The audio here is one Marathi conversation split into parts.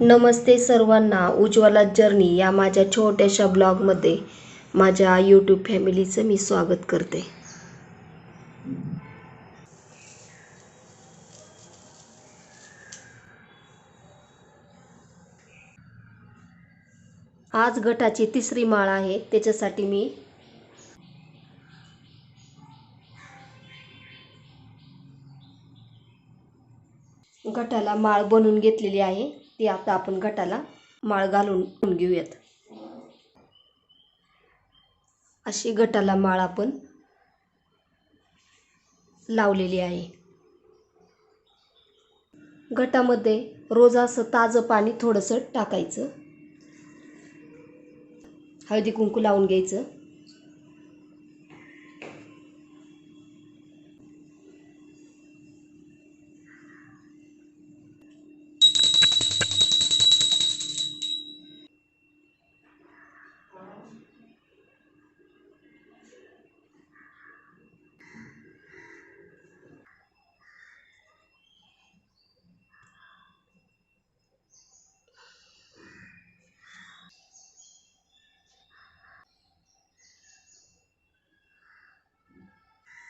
नमस्ते सर्वांना. उज्ज्वला जर्नी या माझ्या छोट्याशा ब्लॉगमध्ये माझ्या यूट्यूब फॅमिलीचं मी स्वागत करते. आज गटाची तिसरी माळ आहे. त्याच्यासाठी मी गटाला माळ बनवून घेतलेली आहे. ती आता आपण गटाला माळ घालून घेऊयात. अशी गटाला माळ आपण लावलेली आहे. गटामध्ये रोज असं ताजं पाणी थोडंसं टाकायचं. हळदी कुंकू लावून घ्यायचं.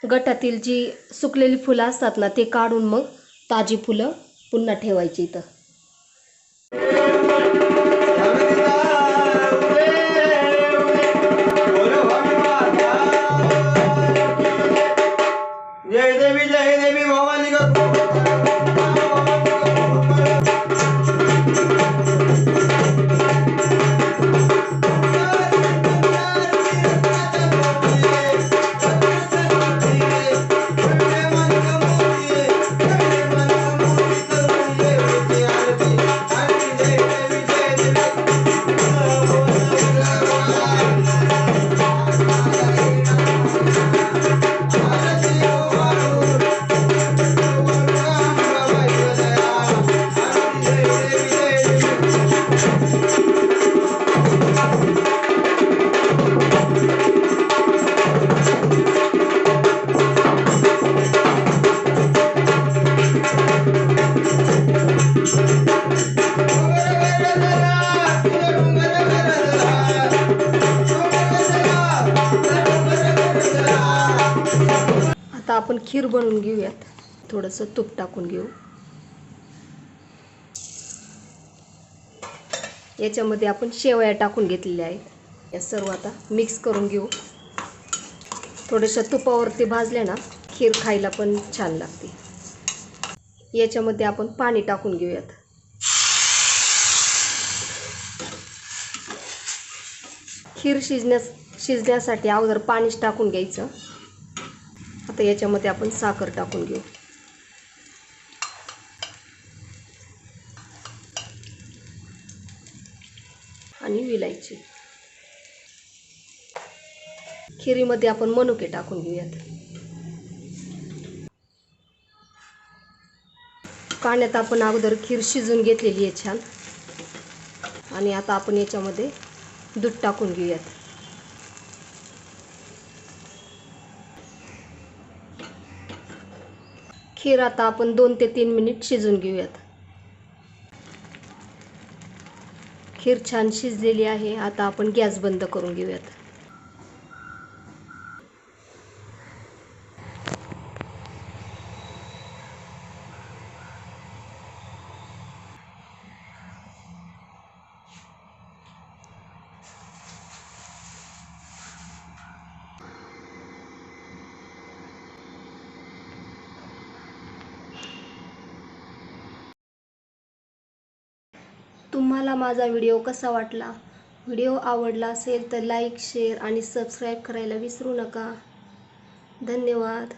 गटातील जी सुकलेली फुलं असतात ना ते काढून मग ताजी फुलं पुन्हा ठेवायची इथं. आपण खीर बनवून घेऊयात. थोडंसं तूप टाकून घेऊ. याच्यामध्ये आपण शेवया टाकून घेतलेल्या आहेत. या सर्व आता मिक्स करून घेऊ. थोड्याशा तुपावरती भाजल्या ना खीर खायला पण छान लागते. याच्यामध्ये आपण पाणी टाकून घेऊयात. खीर शिजण्यास शिजण्यासाठी अगोदर पाणीच टाकून घ्यायचं. आता याच्यामध्ये आपण साखर टाकून घेऊ. आणि विलायची. खिरीमध्ये आपण मनुके टाकून घेऊयात. पाण्यात आपण अगोदर खीर शिजून घेतलेली आहे छान. आणि आता आपण याच्यामध्ये दूध टाकून घेऊयात. खीर आता आपण दोन ते तीन मिनिट शिजून घेऊयात. खीर छान शिजलेली आहे. आता आपण गॅस बंद करून घेऊयात. तुम्हाला माझा व्हिडिओ कसा वाटला? व्हिडिओ आवडला असेल तर लाईक शेअर आणि सबस्क्राईब करायला विसरू नका. धन्यवाद.